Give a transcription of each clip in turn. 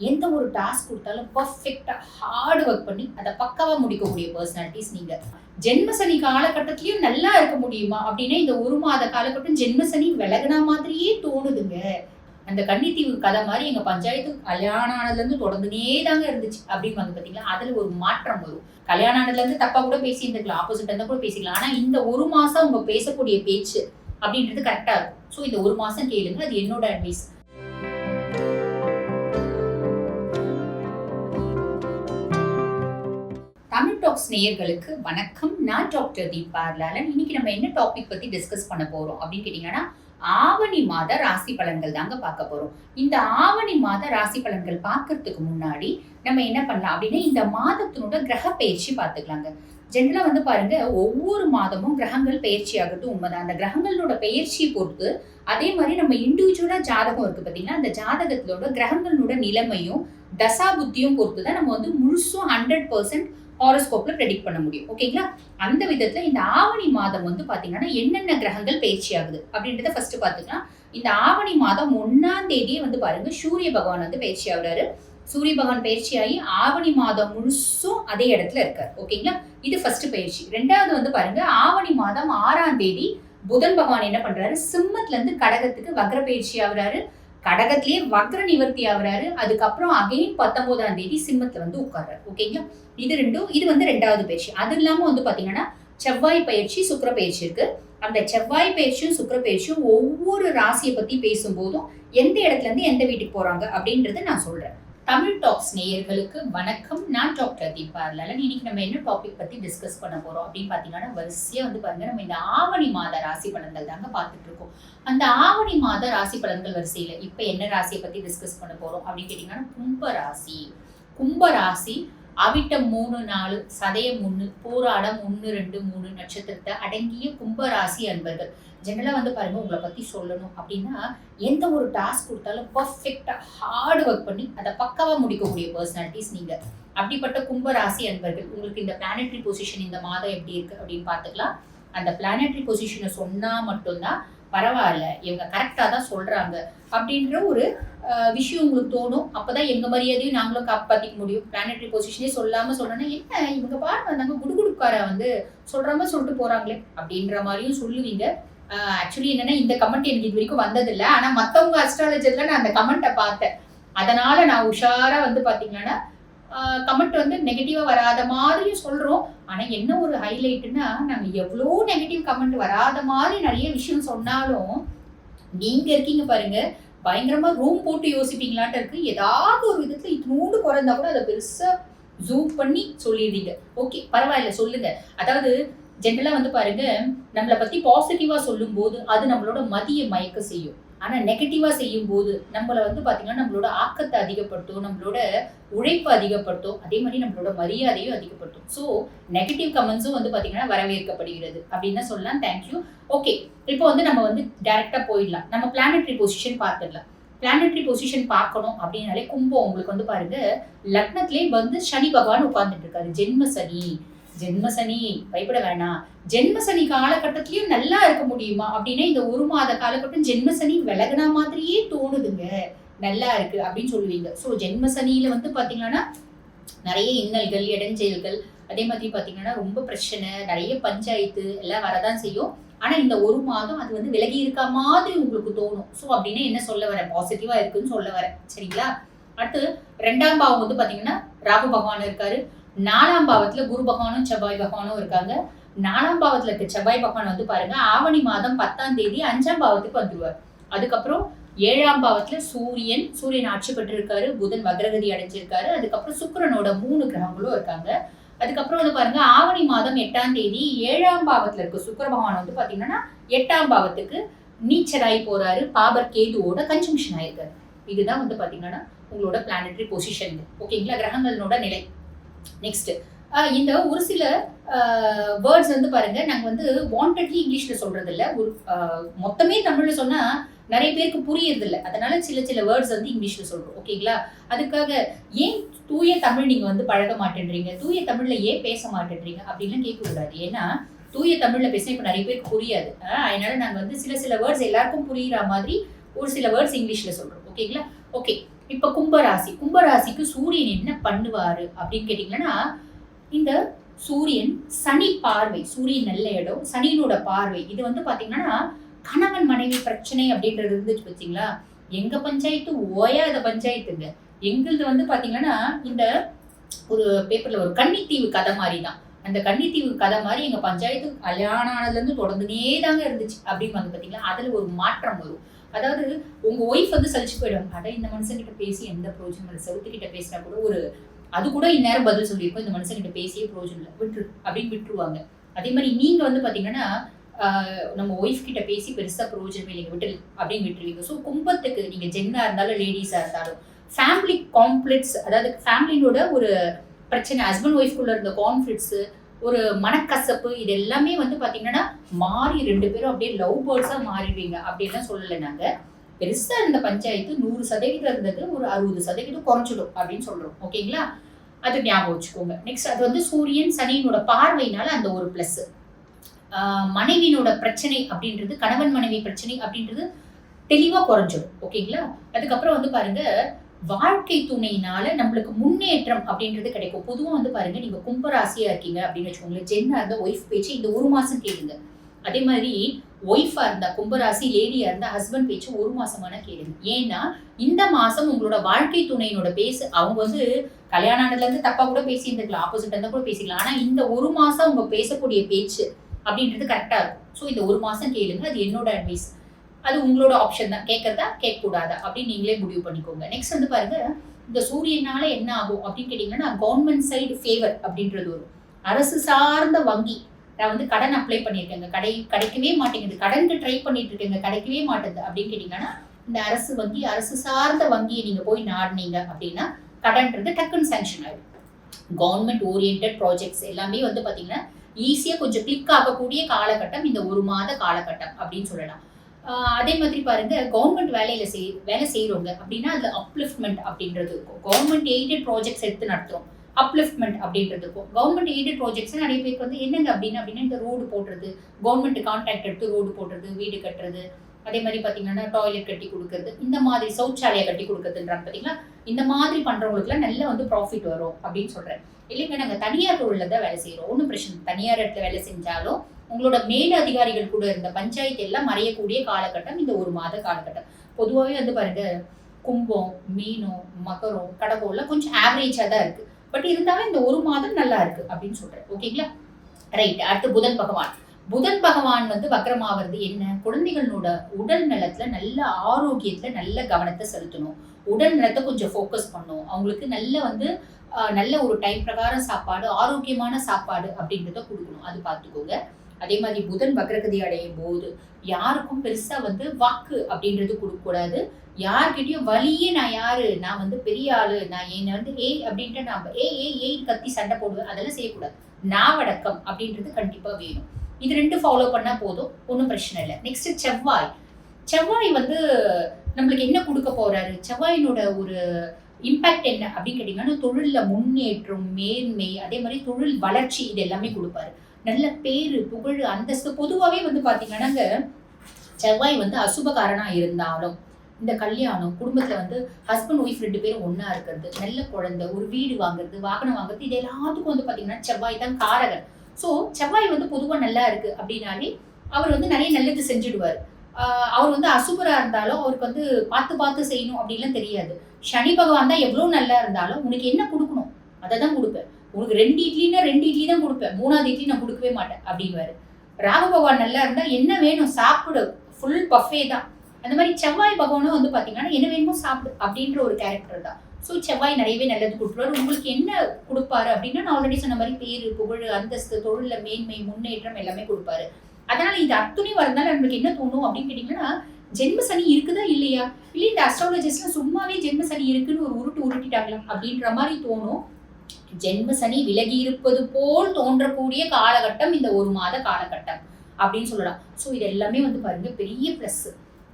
எந்த ஒரு டாஸ்க் கொடுத்தாலும் பர்ஃபெக்டாக ஹார்ட் ஒர்க் பண்ணி அதை பக்காவாக முடிக்கக்கூடிய பர்சனாலிட்டிஸ் நீங்கள் ஜென்மசனி காலகட்டத்திலையும் நல்லா இருக்க முடியுமா அப்படின்னா இந்த ஒரு மாத காலகட்டம் ஜென்மசனி விலகுனா மாதிரியே தோணுதுங்க. அந்த கன்னித்தீவு கதை மாதிரி எங்கள் பஞ்சாயத்து கல்யாணம் ஆனதுலேருந்து தொடர்ந்துனே தாங்க இருந்துச்சு அப்படின்னு வந்து பார்த்தீங்கன்னா அதில் ஒரு மாற்றம் வரும். கல்யாணம் ஆனதுலேருந்து தப்பாக கூட பேசியிருந்துக்கலாம் ஆப்போசிட் இருந்தால் கூட பேசிக்கலாம். ஆனால் இந்த ஒரு மாதம் உங்கள் பேசக்கூடிய பேச்சு அப்படின்றது கரெக்டாக இருக்கும். ஸோ இந்த ஒரு மாதம் கேளுங்க அது என்னோட அட்வைஸ் தமிழ் டாக்ஸ் நேயர்களுக்கு வணக்கம். நான் டாக்டர் தீபார்லாலன் இன்னைக்கு நம்ம என்ன டாபிக் பத்தி டிஸ்கஸ் பண்ண போறோம் அப்படின்னு கேட்டீங்கன்னா ஆவணி மாத ராசி பலன்கள் தாங்க பார்க்க போறோம். இந்த ஆவணி மாத ராசி பலன்கள் பார்க்கறதுக்கு முன்னாடி நம்ம என்ன பண்ணலாம் அப்படின்னா இந்த மாதத்தினோட கிரக பயிற்சி பார்த்துக்கலாங்க. ஜென்ரலா வந்து பாருங்க ஒவ்வொரு மாதமும் கிரகங்கள் பயிற்சி ஆகட்டும் உண்மைதான். அந்த கிரகங்களோட பயிற்சியை பொறுத்து அதே மாதிரி நம்ம இண்டிவிஜுவலா ஜாதகம் இருக்கு பார்த்தீங்கன்னா அந்த ஜாதகத்திலோட கிரகங்களோட நிலைமையும் தசா புத்தியும் பொறுத்து தான் நம்ம வந்து முழுசும் ஹண்ட்ரட் பர்சன்ட் ஹாரோஸ்கோப்ல ப்ரெடிக்ட் பண்ண முடியும். ஓகேங்களா அந்த விதத்துல இந்த ஆவணி மாதம் வந்து பாத்தீங்கன்னா என்னென்ன கிரகங்கள் பயிற்சி ஆகுது? அப்படின்றத ஃபர்ஸ்ட் பாத்துக்கலாம் இந்த ஆவணி மாதம் ஒன்னாம் தேதியே வந்து பாருங்க சூரிய பகவான் வந்து பயிற்சி ஆகுறாரு. சூரிய பகவான் பயிற்சி ஆகி ஆவணி மாதம் முழுசும் அதே இடத்துல இருக்காரு. ஓகேங்களா இது ஃபர்ஸ்ட் பயிற்சி. ரெண்டாவது வந்து பாருங்க ஆவணி மாதம் ஆறாம் தேதி புதன் பகவான் என்ன பண்றாரு? சிம்மத்துல இருந்து கடகத்துக்கு வக்ர பயிற்சி ஆகுறாரு. கடகத்திலேயே வக்ர நிவர்த்தி ஆகுறாரு. அதுக்கப்புறம் அகைன் பத்தொன்பதாம் தேதி சிம்மத்துல வந்து உட்கார்றாரு. ஓகேங்களா இது ரெண்டும் இது வந்து ரெண்டாவது பயிற்சி. அது இல்லாம வந்து பாத்தீங்கன்னா செவ்வாய் பயிற்சி சுக்கர பயிற்சி இருக்கு. அந்த செவ்வாய் பயிற்சியும் சுக்கர பயிற்சியும் ஒவ்வொரு ராசியை பத்தி பேசும்போதும் எந்த இடத்துல இருந்து எந்த வீட்டுக்கு போறாங்க அப்படின்றத நான் சொல்றேன். தமிழ் டாக்ஸ் நேயர்களுக்கு வணக்கம். நான் டாக்டர் தீபா லலன். இன்னைக்கு நம்ம என்ன டாபிக் பத்தி டிஸ்கஸ் பண்ண போறோம் அப்படின்னு பாத்தீங்கன்னா வரிசையா வந்து பாருங்க. நம்ம இந்த ஆவணி மாத ராசி பலன்கள் தாங்க பார்த்துட்டு இருக்கோம். அந்த ஆவணி மாத ராசி பலன்கள் வரிசையில இப்ப என்ன ராசியை பத்தி டிஸ்கஸ் பண்ண போறோம் அப்படின்னு கேட்டீங்கன்னா கும்ப ராசி. கும்ப ராசி அவிட்டம் மூணு நாலு சதயம் ஒன்று போராடம் ஒன்று ரெண்டு மூணு நட்சத்திரத்தை அடங்கிய கும்பராசி அன்பர்கள். ஜெனரலாக வந்து பாருங்கள் உங்களை பற்றி சொல்லணும் அப்படின்னா எந்த ஒரு டாஸ்க் கொடுத்தாலும் பர்ஃபெக்டாக ஹார்ட் ஒர்க் பண்ணி அதை பக்காவாக முடிக்கக்கூடிய பர்சனாலிட்டிஸ் நீங்கள் அப்படிப்பட்ட கும்பராசி அன்பர்கள் உங்களுக்கு இந்த பிளானட்ரி பொசிஷன் இந்த மாதம் எப்படி இருக்குது அப்படின்னு பார்த்துக்கலாம். அந்த பிளானட்ரி பொசிஷனை சொன்னால் மட்டும்தான் பரவாயில்ல இவங்க கரெக்டாக தான் சொல்கிறாங்க அப்படின்ற ஒரு விஷயம் உங்களுக்கு தோணும். அப்பதான் எங்கள் மரியாதையும் நாங்களும் காப்பாற்றிக்க முடியும். பிளானட்ரி பொசிஷனே சொல்லாமல் சொன்னோன்னா என்ன இவங்க பாருங்க வந்தாங்க குடுகுடுக்கார வந்து? சொல்ற சொல்லிட்டு போகிறாங்களே அப்படின்ற மாதிரியும் சொல்லுவீங்க. ஆக்சுவலி என்னன்னா இந்த கமெண்ட் எனக்கு இது வரைக்கும் வந்ததில்லை. ஆனால் மற்றவங்க அஸ்ட்ராலஜர்ல நான் அந்த கமெண்ட்டை பார்த்தேன். அதனால நான் உஷாராக வந்து பார்த்தீங்கன்னா கமெண்ட் வந்து நெகட்டிவாக வராத மாதிரியும் சொல்கிறோம் ஆனா என்ன ஒரு ஹைலைட்னா நாங்க எவ்வளோ நெகட்டிவ் கமெண்ட் வராத மாதிரி நிறைய விஷயம் சொன்னாலும் நீங்க இருக்கீங்க பாருங்க பயங்கரமா ரூம் போட்டு யோசிப்பீங்களான்ட்டு இருக்கு. ஏதாவது ஒரு விதத்துல இத்தினூண்டு குறைந்தா கூட அதை பெருசா ஜூம் பண்ணி சொல்லிடுறீங்க. ஓகே பரவாயில்ல சொல்லுங்க. அதாவது ஜென்ரலா வந்து பாருங்க நம்மளை பத்தி பாசிட்டிவா சொல்லும் போது அது நம்மளோட மதிய மயக்க செய்யும். ஆனால் நெகட்டிவாக செய்யும் போது நம்மளை வந்து பார்த்தீங்கன்னா நம்மளோட ஆக்கத்தை அதிகப்படுத்தும் நம்மளோட உழைப்பு அதிகப்படுத்தும் அதே மாதிரி நம்மளோட மரியாதையும் அதிகப்படுத்தும். ஸோ நெகட்டிவ் கமெண்ட்ஸும் வந்து பார்த்தீங்கன்னா வரவேற்கப்படுகிறது. அப்படின்னு தான் சொல்லலாம். தேங்க்யூ ஓகே இப்போ வந்து நம்ம வந்து டேரெக்டாக போயிடலாம். நம்ம பிளானட்ரி பொசிஷன் பார்த்துடலாம். பிளானட்ரி பொசிஷன் பார்க்கணும் அப்படின்னாலே கும்பம் உங்களுக்கு வந்து பாருங்க லக்னத்திலே வந்து சனி பகவான் உட்கார்ந்துட்டு இருக்காரு. ஜென்ம சனி. ஜென்ம சனி பயப்பட வேணாம். ஜென்ம சனி காலகட்டத்திலயும் நல்லா இருக்க முடியுமா? அப்படின்னா இந்த ஒரு மாத காலகட்டம் ஜென்ம சனி விலகுனா மாதிரியே தோணுதுங்க. நல்லா இருக்கு அப்படின்னு சொல்லுவீங்க. ஸோ ஜென்மசனியில வந்து பாத்தீங்கன்னா நிறைய இன்னல்கள் இடைஞ்சல்கள் அதே மாதிரி பாத்தீங்கன்னா ரொம்ப பிரச்சனை நிறைய பஞ்சாயத்து எல்லாம் வரதான் செய்யும். ஆனா இந்த ஒரு மாதம் அது வந்து விலகி இருக்க மாதிரி உங்களுக்கு தோணும். ஸோ அப்படின்னா என்ன சொல்ல வரேன்? பாசிட்டிவா இருக்குன்னு சொல்ல வரேன். சரிங்களா? அடுத்து ரெண்டாம் பாவம் வந்து பாத்தீங்கன்னா ராகு பகவான் இருக்காரு. நாலாம் பாவத்துல குரு பகவானும் செவ்வாய் பகவானும் இருக்காங்க. நாலாம் பாவத்துல இருக்க செவ்வாய் பகவான் வந்து பாருங்க ஆவணி மாதம் பத்தாம் தேதி அஞ்சாம் பாவத்துக்கு வந்துருவார். அதுக்கப்புறம் ஏழாம் பாவத்துல சூரியன் சூரியன் ஆட்சி பெற்றிருக்காரு புதன் வக்ரகதி அடைஞ்சிருக்காரு அதுக்கப்புறம் சுக்கிரனோட மூணு கிரகங்களும் இருக்காங்க. அதுக்கப்புறம் வந்து பாருங்க ஆவணி மாதம் எட்டாம் தேதி ஏழாம் பாவத்துல இருக்க சுக்கிர பகவான் வந்து பாத்தீங்கன்னா எட்டாம் பாவத்துக்கு நீச்சராகி போறாரு பாபர் கேதுவோட கன்ஜங்ஷன் ஆயிருக்காரு. இதுதான் வந்து பாத்தீங்கன்னா உங்களோட பிளானட்டரி பொசிஷன் ஓகேங்களா கிரகங்களோட நிலை. நெக்ஸ்ட் இந்த ஒரு சில வேர்ட்ஸ் வந்து பாருங்க நாங்க வந்து வாண்டட்லி இங்கிலீஷ்ல சொல்றது இல்ல ஒரு மொத்தமே தமிழ்ல சொன்னா நிறைய பேருக்கு புரியறது இல்லை அதனால சில சில வேர்ட்ஸ் வந்து இங்கிலீஷ்ல சொல்றோம். ஓகேங்களா அதுக்காக ஏன் தூய தமிழ் நீங்க வந்து பழக மாட்டேன்றீங்க? தூய தமிழ்ல ஏன் பேச மாட்டேன்றீங்க? அப்படின்லாம் கேட்கக்கூடாது. ஏன்னா தூய தமிழ்ல பேசினா இப்போ நிறைய பேருக்கு புரியாது. ஆஹ், அதனால நாங்க வந்து சில சில வேர்ட்ஸ் எல்லாருக்கும் புரியுற மாதிரி ஒரு சில வேர்ட்ஸ் இங்கிலீஷ்ல சொல்றோம். ஓகேங்களா ஓகே இப்ப கும்பராசி கும்பராசிக்கு சூரியன் என்ன பண்ணுவாரு அப்படின்னு கேட்டீங்கன்னா இந்த சூரியன் சனி பார்வை சூரியன் நல்ல இடம் சனியினோட பார்வை இது வந்து பாத்தீங்கன்னா கணவன் மனைவி பிரச்சனை அப்படின்றது இருந்துச்சு பார்த்தீங்களா எங்க பஞ்சாயத்து? ஓயாத பஞ்சாயத்துங்க. எங்களுது வந்து பாத்தீங்கன்னா இந்த ஒரு பேப்பர்ல ஒரு கன்னித்தீவு கதை மாதிரி தான் அந்த கன்னித்தீவு கதை மாதிரி எங்க பஞ்சாயத்து கல்யாணம் ஆனதுல இருந்து தொடர்ந்துனே தாங்க இருந்துச்சு அப்படின்னு வந்து பாத்தீங்களா அதுல ஒரு மாற்றம் வரும். அதாவது உங்க ஒய்ஃப் வந்து சலிச்சு போயிடும் அட இந்த மனுஷன்கிட்ட பேசி எந்த பிரோஜனம் இல்லை. செவத்துக்கிட்ட பேசினா கூட ஒரு அது கூட இந்நேரம் பதில் சொல்லியிருக்கோம். இந்த மனுஷன்கிட்ட பேசியே பிரோஜனம் இல்லை. விட்டுரு அப்படின்னு விட்டுருவாங்க. அதே மாதிரி நீங்க வந்து பாத்தீங்கன்னா நம்ம ஒய்ஃப் கிட்ட பேசி பெருசா ப்ரோஜனமே இல்லைங்க விட்டு அப்படின்னு விட்டுருவீங்க. ஸோ கும்பத்துக்கு நீங்க ஜென்னா இருந்தாலும் லேடிஸா இருந்தாலும் ஃபேமிலி காம்ப்ளெக்ஸ் அதாவது ஃபேமிலியோட ஒரு பிரச்சனை ஹஸ்பண்ட் ஒய்ஃப்குள்ள இருந்த கான்ஃபிளிக்ஸ் ஒரு மனக்கசப்பு இது எல்லாமே வந்து பார்த்தீங்கன்னா மாறி ரெண்டு பேரும் அப்படியே லவ் பேர்ட்ஸாக மாறிடுவீங்க. அப்படின்லாம் சொல்லலை நாங்கள் பெருசாக இருந்த பஞ்சாயத்து நூறு சதவீதம் இருந்தது ஒரு அறுபது சதவீதம் குறைஞ்சிடும் அப்படின்னு சொல்கிறோம் ஓகேங்களா? அது ஞாபகம் வச்சுக்கோங்க. நெக்ஸ்ட் அது வந்து சூரியன் சனியினோட பார்வையினால அந்த ஒரு ப்ளஸ் மனைவியினோட பிரச்சனை அப்படின்றது கணவன் மனைவி பிரச்சனை அப்படின்றது தெளிவாக குறைஞ்சிடும். ஓகேங்களா? அதுக்கப்புறம் வந்து பாருங்கள் வாழ்க்கை துணையினால நம்மளுக்கு முன்னேற்றம் அப்படின்றது கிடைக்கும். பொதுவா வந்து பாருங்க நீங்க கும்பராசியா இருக்கீங்க அப்படின்னு வச்சுக்கோங்களேன் ஜென்னா இருந்தா ஒய்ஃப் பேச்சு இந்த ஒரு மாசம் கேளுங்க. அதே மாதிரி ஒய்ஃபா இருந்தா கும்பராசி லேடியா இருந்தா ஹஸ்பண்ட் பேச்சு ஒரு மாசமான கேளுங்க. ஏன்னா இந்த மாசம் உங்களோட வாழ்க்கை துணையினோட பேசு அவங்க வந்து கல்யாணம் ஆனதுல இருந்து தப்பா கூட பேசியிருந்துக்கலாம் ஆப்போசிட் இருந்தா கூட பேசிக்கலாம் ஆனா இந்த ஒரு மாசம் அவங்க பேசக்கூடிய பேச்சு அப்படின்றது கரெக்டா இருக்கும். ஸோ இந்த ஒரு மாசம் கேளுங்க அது என்னோட அட்வைஸ் அது உங்களோட ஆப்ஷன் தான். கேட்கறதா கேட்கக்கூடாதா? அப்படின்னு நீங்களே முடிவு பண்ணிக்கோங்க. நெக்ஸ்ட் வந்து பாருங்க இந்த சூரியனால என்ன ஆகும் அப்படின்னு கேட்டீங்கன்னா கவர்மெண்ட் சைடு ஃபேவர் அப்படின்றது வரும். அரசு சார்ந்த வங்கி நான் வந்து கடன் அப்ளை பண்ணியிருக்கேங்க. கடை கிடைக்கவே மாட்டேங்குது. கடனுக்கு ட்ரை பண்ணிட்டு இருக்கேங்க கிடைக்கவே மாட்டேங்குது. அப்படின்னு கேட்டிங்கன்னா இந்த அரசு வங்கி அரசு சார்ந்த வங்கியை நீங்கள் போய் நாடினீங்க அப்படின்னா கடன்றது டக்குன்னு சேங்ஷன் ஆகிடும் கவர்மெண்ட் ஓரியன்ட் ப்ராஜெக்ட்ஸ் எல்லாமே வந்து பார்த்தீங்கன்னா ஈஸியாக கொஞ்சம் கிளிக் ஆகக்கூடிய காலகட்டம் இந்த ஒரு மாத காலகட்டம் அப்படின்னு சொல்லலாம். அதே மாதிரி பாருங்க கவர்மெண்ட் வேலையில செய் வேலை செய்யறவங்க அப்படின்னா அது அப்லிஃப்ட்மெண்ட் அப்படின்றது இருக்கும். கவர்மெண்ட் எய்டட் ப்ராஜெக்ட்ஸ் எடுத்து நடத்துறோம். அப்லிஃப்ட்மெண்ட் அப்படின்றது இருக்கும். கவர்மெண்ட் எய்டட் ப்ராஜெக்ட்ஸ் நிறைய பேருக்கு வந்து என்னங்க அப்படின்னு அப்படின்னா இந்த ரோடு போடுறது கவர்மெண்ட் கான்ட்ராக்ட் எடுத்து ரோடு போடுறது வீடு கட்டுறது. அதே மாதிரி பார்த்தீங்கன்னா டாய்லெட் கட்டி கொடுக்கறது. இந்த மாதிரி சௌச்சாலையை கட்டி கொடுக்கறதுன்றாங்க பார்த்தீங்களா இந்த மாதிரி பண்ணுறவங்களுக்குலாம் நல்ல வந்து ப்ராஃபிட் வரும் அப்படின்னு சொல்கிறேன் இல்லைங்க நாங்கள் தனியார் தொழிலில் தான் வேலை செய்கிறோம் ஒன்றும் பிரச்சனை இல்லை. தனியார் இடத்துல வேலை செஞ்சாலும் உங்களோட மேல் அதிகாரிகள் கூட இருந்த பஞ்சாயத்து எல்லாம் மறையக்கூடிய காலகட்டம் இந்த ஒரு மாத காலகட்டம். பொதுவாகவே வந்து பாருங்க கும்பம் மீனம் மகரம் கடகோல்லாம் கொஞ்சம் ஆவரேஜாக தான் இருக்கு. பட் இருந்தாலும் இந்த ஒரு மாதம் நல்லா இருக்கு அப்படின்னு சொல்றேன். ஓகேங்களா ரைட் அடுத்து புதன் பகவான். புதன் பகவான் வந்து வக்ரமாவது என்ன? குழந்தைகளோட உடல் நலத்துல நல்ல ஆரோக்கியத்துல நல்ல கவனத்தை செலுத்தணும். உடல் நலத்தை கொஞ்சம் ஃபோக்கஸ் பண்ணும் அவங்களுக்கு நல்ல வந்து நல்ல ஒரு டைம் பிரகாரம் சாப்பாடு ஆரோக்கியமான சாப்பாடு அப்படின்றத கொடுக்கணும். அது பார்த்துக்கோங்க. அதே மாதிரி புதன் வக்ரகதி அடையும் போது யாருக்கும் பெருசா வந்து வாக்கு அப்படின்றது கொடுக்க கூடாது. யார்கிட்டயும் வழியே நான் யாரு? நான் வந்து பெரிய ஆளு. நான் என்ன வந்து ஏய் அப்படின்ட்டு நான் ஏ ஏ ஏய் கத்தி சண்டை போடுவேன். அதெல்லாம் செய்யக்கூடாது. நாவடக்கம் அப்படின்றது கண்டிப்பா வேணும். இது ரெண்டு ஃபாலோ பண்ணா போதும். ஒன்றும் பிரச்சனை இல்லை. நெக்ஸ்ட் செவ்வாய். செவ்வாய் வந்து நம்மளுக்கு என்ன கொடுக்க போறாரு? செவ்வாயினோட ஒரு இம்பாக்ட் என்ன அப்படின்னு கேட்டீங்கன்னா தொழிலில் முன்னேற்றம் மேன்மை அதே மாதிரி தொழில் வளர்ச்சி இது எல்லாமே கொடுப்பாரு. நல்ல பேரு புகழ் அந்தஸ்து பொதுவாகவே வந்து பார்த்தீங்கன்னாங்க செவ்வாய் வந்து அசுபகாரனாக இருந்தாலும் இந்த கல்யாணம் குடும்பத்தில் வந்து ஹஸ்பண்ட் ஒய்ஃப் ரெண்டு பேரும் ஒன்றா இருக்கிறது நல்ல குழந்தை ஒரு வீடு வாங்குறது வாகனம் வாங்குறது இது எல்லாத்துக்கும் வந்து பார்த்தீங்கன்னா செவ்வாய் தான் காரகன். ஸோ செவ்வாய் வந்து பொதுவாக நல்லா இருக்கு அப்படின்னாலே அவர் வந்து நிறைய நல்லது செஞ்சுடுவார். அவர் வந்து அசுபராக இருந்தாலும் அவருக்கு வந்து பார்த்து பார்த்து செய்யணும் அப்படின்லாம் தெரியாது. சனி பகவான் தான் எவ்வளோ நல்லா இருந்தாலும் உனக்கு என்ன கொடுக்கணும்? அதை தான் கொடுப்பேன். உனக்கு ரெண்டு இட்லினா ரெண்டு இட்லி தான் கொடுப்பேன். மூணாவது இட்லி நான் கொடுக்கவே மாட்டேன் அப்படின்வாரு ராகு பகவான் நல்லா இருந்தால் என்ன வேணும்? சாப்பிடு. ஃபுல் பஃபே தான். அந்த மாதிரி செவ்வாய் பகவானும் வந்து பார்த்தீங்கன்னா என்ன வேணுமோ சாப்பிடு அப்படின்ற ஒரு கேரக்டர் தான். ஸோ செவ்வாய் நிறையவே நல்லது கொடுத்துருவாரு. உங்களுக்கு என்ன கொடுப்பாரு அப்படின்னா நான் ஆல்ரெடி சொன்ன மாதிரி பேர் புகழ் அந்தஸ்து தொழில மேன்மை முன்னேற்றம் எல்லாமே கொடுப்பாரு. அதனால இது அத்துணி வரதுனால நம்மளுக்கு என்ன தோணும் அப்படின்னு கேட்டிங்கன்னா ஜென்ம சனி இருக்குதா இல்லையா? இல்லை இந்த அஸ்ட்ராலஜிஸ்ட்லாம் சும்மாவே ஜென்ம சனி இருக்குன்னு ஒரு உருட்டு உருட்டிட்டாங்களா அப்படின்ற மாதிரி தோணும். ஜென்ம சனி விலகி இருப்பது போல் தோன்றக்கூடிய காலகட்டம் இந்த ஒரு மாத காலகட்டம் அப்படின்னு சொல்லலாம். ஸோ இது எல்லாமே வந்து பாருங்க பெரிய ப்ளஸ்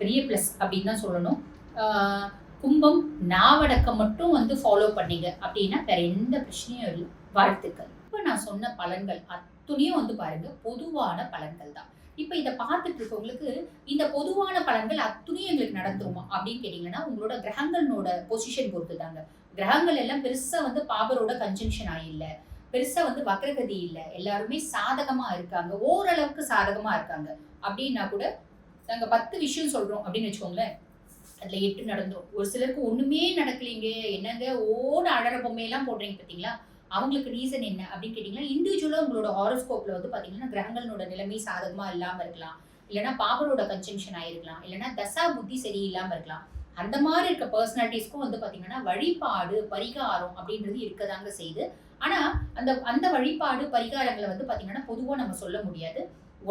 பெரிய ப்ளஸ் அப்படின்னு தான் சொல்லணும். ஆஹ் கும்பம் நாவடக்கம் மட்டும் வந்து ஃபாலோ பண்ணீங்க அப்படின்னா வேற எந்த பிரச்சனையும் இல்லை. வாழ்த்துக்கள். இப்போ நான் சொன்ன பலன்கள் அத்துணையும் வந்து பாருங்க பொதுவான பலன்கள் தான். இப்போ இதை பார்த்துட்டு இருக்கவங்களுக்கு இந்த பொதுவான பலன்கள் அத்துணையும் எங்களுக்கு நடந்துருமா அப்படின்னு கேட்டிங்கன்னா உங்களோட கிரகங்களோட பொசிஷன் பொறுத்து தாங்க கிரகங்கள் எல்லாம் பெருசா வந்து பாபரோட கன்ஜங்ஷன் ஆயில்ல. பெருசா வந்து வக்ரகதி இல்லை. எல்லாருமே சாதகமா இருக்காங்க. ஓரளவுக்கு சாதகமா இருக்காங்க. அப்படின்னா கூட நாங்க பத்து விஷயம் சொல்றோம் அப்படின்னு வச்சுக்கோங்களேன். அதுல எட்டு நடந்தோம். ஒரு சிலருக்கு ஒண்ணுமே நடக்கலைங்க. என்னங்க? ஓட அழற பொம்மையெல்லாம் போடுறீங்க பாத்தீங்களா? அவங்களுக்கு ரீசன் என்ன அப்படின்னு கேட்டீங்கன்னா இண்டிவிஜுவலா உங்களோட ஹாரோஸ்கோப்ல வந்து பாத்தீங்கன்னா கிரகங்களோட நிலைமை சாதகமா இல்லாம இருக்கலாம். இல்லைன்னா பாபரோட கன்ஜங்ஷன் ஆயிருக்கலாம். இல்லைன்னா தசா புத்தி சரியில்லாம இருக்கலாம். அந்த மாதிரி இருக்க பர்சனாலிட்டிஸ்க்கும் வந்து பார்த்தீங்கன்னா வழிபாடு பரிகாரம் அப்படின்றது இருக்கதாங்க செய்யுது. ஆனால் அந்த அந்த வழிபாடு பரிகாரங்களை வந்து பார்த்தீங்கன்னா பொதுவாக நம்ம சொல்ல முடியாது.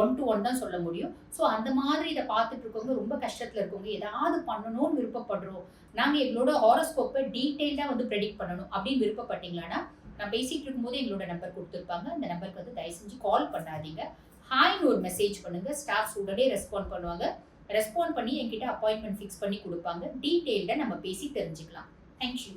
ஒன் டு ஒன் தான் சொல்ல முடியும். ஸோ அந்த மாதிரி இதை பார்த்துட்டு இருக்கவங்க ரொம்ப கஷ்டத்தில் இருக்கவங்க ஏதாவது பண்ணணும்னு விருப்பப்படுறோம். நாங்கள் எங்களோட ஹாரோஸ்கோப்பை டீட்டெயில்டாக வந்து ப்ரெடிக்ட் பண்ணணும் அப்படின்னு விருப்பப்பட்டீங்களான்னா நான் பேசிகிட்டு இருக்கும்போது எங்களோட நம்பர் கொடுத்துருப்பாங்க. அந்த நம்பருக்கு வந்து தயவு செஞ்சு கால் பண்ணாதீங்க. ஹாய்னு ஒரு மெசேஜ் பண்ணுங்கள் ஸ்டாஃப்ஸ் உடனே ரெஸ்பாண்ட் பண்ணுவாங்க. ரெஸ்பாண்ட் பண்ணி என்கிட்ட அப்பாயின்மெண்ட் ஃபிக்ஸ் பண்ணி கொடுப்பாங்க. டீட்டெயில்டாக நம்ம பேசி தெரிஞ்சுக்கலாம். தேங்க்யூ